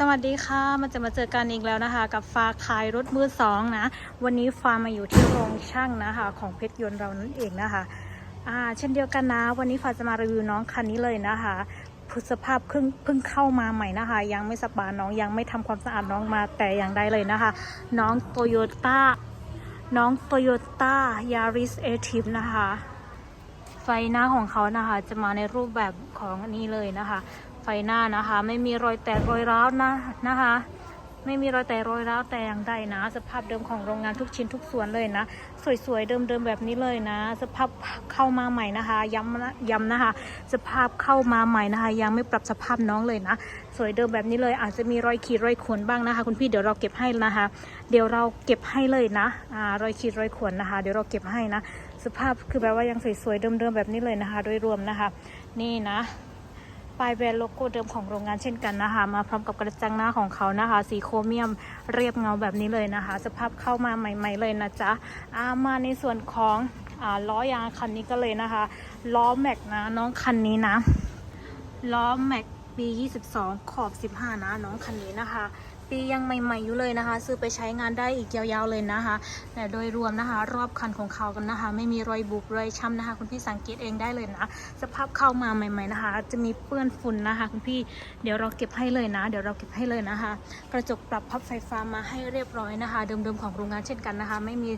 สวัสดีค่ะ มันจะมาเจอกันอีกแล้วนะคะ กับฟ้าขายรถมือสองนะ วันนี้ฟ้ามาอยู่ที่โรงช่างนะคะ ของเพชรยนต์เรานั่นเองนะคะอ่าเช่นเดียวกันนะ วันนี้ฟ้าจะมารีวิวน้องคันนี้เลยนะคะสภาพเพิ่งเพิ่งเข้ามาใหม่นะคะ ยังไม่สปาน้องยังไม่ทำความสะอาดน้องมาแต่อย่างใดเลยนะคะ น้องโตโยต้าน้องโตโยต้ายาริสเอทีฟนะคะไฟหน้าของเขานะคะ จะมาในรูปแบบของนี้เลยนะคะ ฟหน้านะคะ ไม่มีรอยแตกรอยร้าวนะนะคะ ไม่มีรอยแตกรอยร้าวแต่อย่างใดนะ สภาพเดิมของโรงงานทุกชิ้นทุกส่วนเลยนะ สวยๆเดิมๆแบบนี้เลยนะ สภาพเข้ามาใหม่นะคะ ย้ำนะย้ำนะคะ สภาพเข้ามาใหม่นะคะ ยังไม่ปรับสภาพน้องเลยนะ สวยเดิมแบบนี้เลย อาจจะมีรอยขีดรอยข่วนบ้างนะคะ คุณพี่เดี๋ยวเราเก็บให้นะคะ เดี๋ยวเราเก็บให้เลยนะอ่ารอยขีดรอยข่วนนะคะ เดี๋ยวเราเก็บให้นะ สภาพคือแบบว่ายังสวยๆเดิมๆแบบนี้เลยนะคะ โดยรวมนะคะ นี่นะ ปลายแบรนด์โลโก้เดิมของโรงงานเช่นกันนะคะ มาพร้อมกับกระจังหน้าของเขานะคะ สีโครเมียมเรียบเงาแบบนี้เลยนะคะ สภาพเข้ามาใหม่ ๆเลยนะจ๊ะอามาในส่วนของอล้อยางคันนี้ก็เลยนะคะ ล้อแม็กนะน้องคันนี้นะ ล้อแม็กปี22 ขอบ 15 นะ น้องคันนี้นะคะ ปียังใหม่ ๆ อยู่เลยนะคะ ซื้อไปใช้งานได้อีกยาวๆเลยนะคะ แต่โดยรวมนะคะ รอบคันของเขากันนะคะ ไม่มีรอยบุบรอยช้ำนะคะ คุณพี่สังเกตเองได้เลยนะ สภาพเข้ามาใหม่ ๆนะคะ จะมีเปื้อนฝุ่นนะคะ คุณพี่เดี๋ยวเราเก็บให้เลยนะ เดี๋ยวเราเก็บให้เลยนะคะ กระจกปรับพับไฟฟ้ามาให้เรียบร้อยนะคะ เดิมๆของโรงงานเช่นกันนะคะ ไม่มี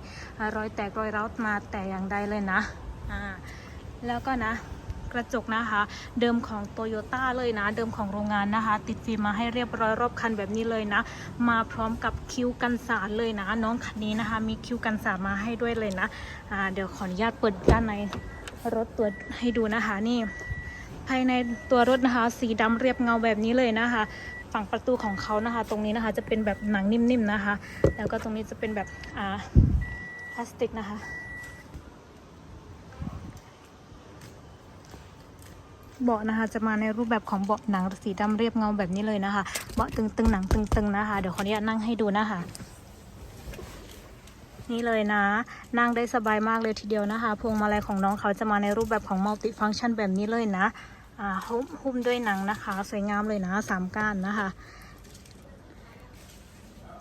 รอยแตกรอยร้าวมาแต่อย่างใดเลยนะอ่าแล้วก็นะ กระจกนะคะ เดิมของโตโยต้าเลยนะ เดิมของโรงงานนะคะ ติดฟิล์มมาให้เรียบร้อยรอบคันแบบนี้เลยนะ มาพร้อมกับคิ้วกันสาดเลยนะ น้องคันนี้นะคะ มีคิ้วกันสาดมาให้ด้วยเลยนะเดี๋ยวขออนุญาตเปิดด้านในรถตัวให้ดูนะคะนี่ ภายในตัวรถนะคะ สีดำเรียบเงาแบบนี้เลยนะคะฝั่งประตูของเขานะคะ ตรงนี้นะคะจะเป็นแบบหนังนิ่มๆนะคะ แล้วก็ตรงนี้จะเป็นแบบอ่าพลาสติกนะคะ เบาะนะคะ จะมาในรูปแบบของเบาะหนังสีดำเรียบเงาแบบนี้เลยนะคะ เบาะตึงๆหนังตึงๆนะคะ เดี๋ยวขออนุญาตนั่งให้ดูนะคะ นี่เลยนะ นั่งได้สบายมากเลยทีเดียวนะคะพวงมาลัยของน้องเขาจะมาในรูปแบบของมัลติฟังชันแบบนี้เลยนะอ่าหุ้มหุ้มด้วยหนังนะคะ สวยงามเลยนะสามก้านนะคะ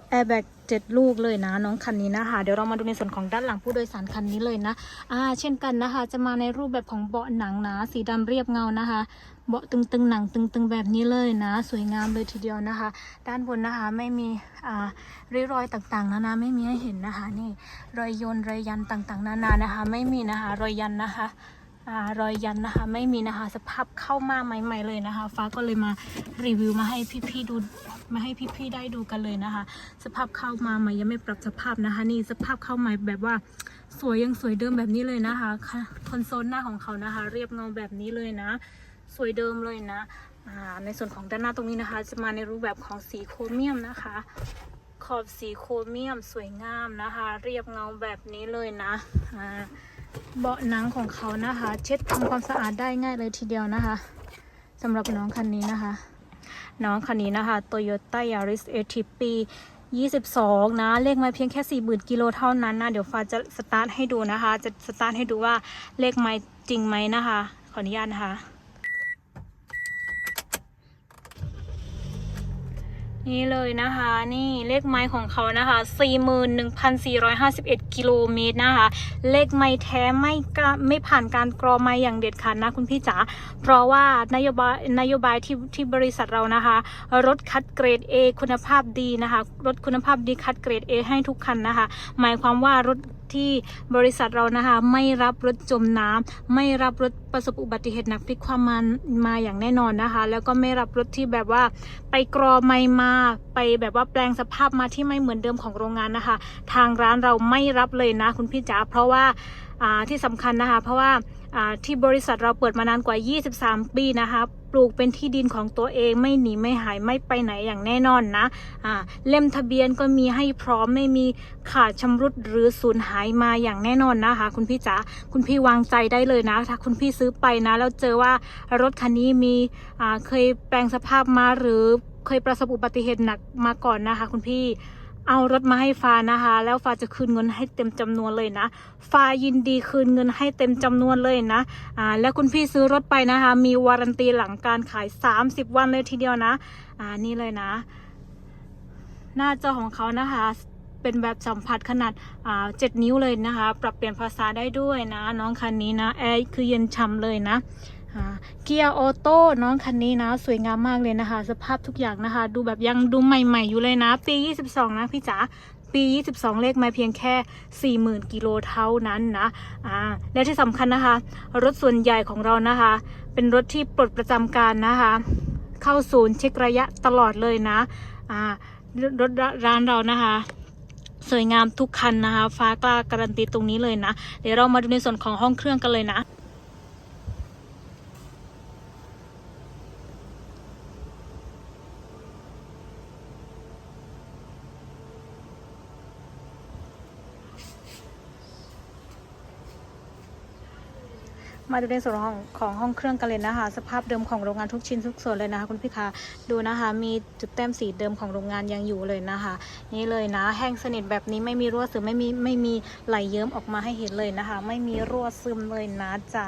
แอร์แบ็ก เจ็ดลูกเลยนะ น้องคันนี้นะคะ เดี๋ยวเรามาดูในส่วนของด้านหลังผู้โดยสารคันนี้เลยนะอ่าเช่นกันนะคะ จะมาในรูปแบบของเบาะหนังนะ สีดำเรียบเงานะคะเบาะตึงๆหนังตึงๆแบบนี้เลยนะ สวยงามเลยทีเดียวนะคะ ด้านบนนะคะไม่มีอ่าริ้วรอยต่างๆนานาไม่มีให้เห็นนะคะ นี่รอยยนรอยยันต่างๆ นานานะคะ ไม่มีนะคะ รอยยันนะคะ รอยยันนะคะ ไม่มีนะคะ สภาพเข้ามาใหม่ ๆ เลยนะคะ ฟ้าก็เลยมารีวิวมาให้พี่ๆดูมาให้พี่ๆได้ดูกันเลยนะคะ สภาพเข้ามาใหม่ยังไม่ปรับสภาพนะคะ นี่สภาพเข้าใหม่แบบว่าสวยยังสวยเดิมแบบนี้เลยนะคะคอนโซลหน้าของเขานะคะ เรียบเงาแบบนี้เลยนะ สวยเดิมเลยนะในส่วนของด้านหน้าตรงนี้นะคะ จะมาในรูปแบบของสีโครเมียมนะคะ ขอบสีโครเมียมสวยงามนะคะ เรียบเงาแบบนี้เลยนะอ่า เบาะหนังของเขานะคะ เช็ดทำความสะอาดได้ง่ายเลยทีเดียวนะคะสำหรับน้องคันนี้นะคะ น้องคันนี้นะคะ Toyota Yaris a t ปี22 นะ เลขไม่เพียงแค่ 40,000กิโลเท่านั้นนะ เดี๋ยวฟ้าจะสตาร์ทให้ดูนะคะ จะสตาร์ทให้ดูว่าเลขไม่จริงไหมนะคะ ขออนุญาตนะคะ นี่เลยนะคะนี่เลขไม้ของเขานะคะ 41,451 กิโลเมตรนะคะ เลขไม้แท้ไม่กไม่ผ่านการกรอไม้อย่างเด็ดขาดนะคุณพี่จ๋าเพราะว่านโยบายนโยบายที่ที่บริษัทเรานะคะ รถคัดเกรด A คุณภาพดีนะคะ รถคุณภาพดีคัดเกรด A ให้ทุกคันนะคะ หมายความว่ารถ ที่บริษัทเรานะคะ ไม่รับรถจมน้ำไม่รับรถประสบอุบัติเหตุหนักพลิกความมามาอย่างแน่นอนนะคะ แล้วก็ไม่รับรถที่แบบว่าไปกรอไม่มาไปแบบว่าแปลงสภาพมาที่ไม่เหมือนเดิมของโรงงานนะคะ ทางร้านเราไม่รับเลยนะคุณพี่จ๋าเพราะว่าที่สำคัญนะคะ เพราะว่า ที่บริษัทเราเปิดมานานกว่า 23 ปีนะคะปลูกเป็นที่ดินของตัวเองไม่หนีไม่หายไม่ไปไหนอย่างแน่นอนนะอ่าเล่มทะเบียนก็มีให้พร้อมไม่มีขาดชำรุดหรือสูญหายมาอย่างแน่นอนนะคะ คุณพี่จ๋าคุณพี่วางใจได้เลยนะ ถ้าคุณพี่ซื้อไปนะ แล้วเจอว่ารถคันนี้มีเคยแปลงสภาพมาหรือเคยประสบอุบัติเหตุหนักมาก่อนนะคะ คุณพี่ เอารถมาให้ฟ้านะคะ แล้วฟ้าจะคืนเงินให้เต็มจำนวนเลยนะ ฟ้ายินดีคืนเงินให้เต็มจำนวนเลยนะอ่าแล้วคุณพี่ซื้อรถไปนะคะ มีวารันตีหลังการขาย 30 วันเลยทีเดียวนะอ่านี่เลยนะ หน้าจอของเขานะคะเป็นแบบสัมผัสขนาดอ่าเจ็ดนิ้วเลยนะคะ ปรับเปลี่ยนภาษาได้ด้วยนะ น้องคันนี้นะแอร์คือเย็นช่ำเลยนะ เกียร์ออโต้น้องคันนี้นะ สวยงามมากเลยนะคะ สภาพทุกอย่างนะคะ ดูแบบยังดูใหม่ๆอยู่เลยนะ ปี 22 นะพี่จ๋าปี 22 เลขมาเพียงแค่ 40,000 กิโลเท่านั้นนะ อ่า และที่สำคัญนะคะ รถส่วนใหญ่ของเรานะคะ เป็นรถที่ปลดประจำการนะคะ เข้าศูนย์เช็คระยะตลอดเลยนะ อ่า รถร้านเรานะคะ สวยงามทุกคันนะคะ ฟ้ากล้าการันตีตรงนี้เลยนะ เดี๋ยวเรามาดูในส่วนของห้องเครื่องกันเลยนะ มาดูในส่วนของของห้องเครื่องกันเลยนะคะ สภาพเดิมของโรงงานทุกชิ้นทุกส่วนเลยนะคะ คุณพี่คะดูนะคะ มีจุดแต้มสีเดิมของโรงงานยังอยู่เลยนะคะ นี่เลยนะ แห้งสนิทแบบนี้ไม่มีรั่วซึมไม่มีไม่มีไหลเยิ้มออกมาให้เห็นเลยนะคะ ไม่มีรั่วซึมเลยนะจ๊ะ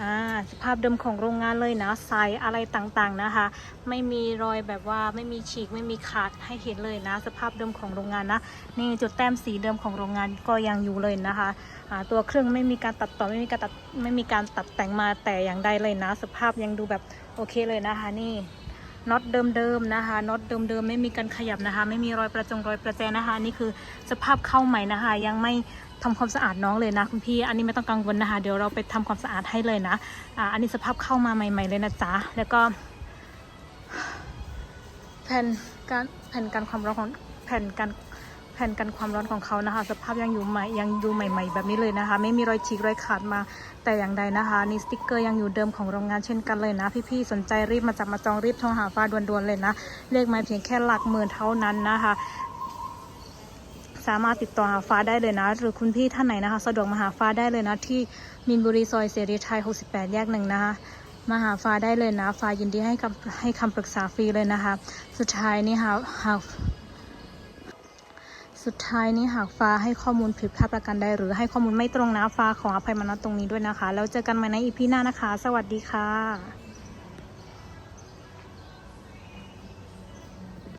อ่าสภาพเดิมของโรงงานเลยนะใสอะไรต่างๆนะคะ ไม่มีรอยแบบว่าไม่มีฉีกไม่มีขาดให้เห็นเลยนะ สภาพเดิมของโรงงานนะ นี่จุดแต้มสีเดิมของโรงงานก็ยังอยู่เลยนะคะตัวเครื่องไม่มีการตัดต่อไม่มีการตัดไม่มีการตัดแต่งมาแต่อย่างใดเลยนะ สภาพยังดูแบบโอเคเลยนะคะนี่น็อตเดิมๆนะคะน็อตเดิมๆไม่มีการขยับนะคะ ไม่มีรอยประจงรอยประแจนะคะนี่คือสภาพเข้าใหม่นะคะ ยังไม่ทำความสะอาดน้องเลยนะคุณพี่ อันนี้ไม่ต้องกังวลนะคะ เดี๋ยวเราไปทำความสะอาดให้เลยนะอ่าอันนี้สภาพเข้ามาใหม่ ๆเลยนะจ๊ะแล้วก็ แผ่นการแผ่นกันความร้อนของแผ่นกันแผ่นกันความร้อนของเขานะคะ สภาพยังอยู่ใหม่ยังดูใหม่ ๆ แบบนี้เลยนะคะ ไม่มีรอยฉีกรอยขาดมาแต่อย่างใดนะคะนี่สติกเกอร์ยังอยู่เดิมของโรงงานเช่นกันเลยนะ พี่ๆสนใจรีบมาจับมาจองรีบโทรหาฟ้าด่วนๆเลยนะ เลขมาเพียงแค่หลักหมื่นเท่านั้นนะคะสามารถติดต่อหาฟ้าได้เลยนะ หรือคุณพี่ท่านไหนนะคะ สะดวกมาหาฟ้าได้เลยนะ ที่มินบุรีซอยเสรีไทย 68 แยกหนึ่งนะคะมาหาฟ้าได้เลยนะฟ้ายินดีให้คำให้คำปรึกษาฟรีเลยนะคะ สุดท้ายนี้หากหาก สุดท้ายนี้หากฟ้าให้ข้อมูลผิดพลาดประกันใดหรือให้ข้อมูลไม่ตรงนะฟ้าขออภัยมาณตรงนี้ด้วยนะคะ แล้วเจอกันใหม่ในอีพีหน้านะคะ สวัสดีค่ะ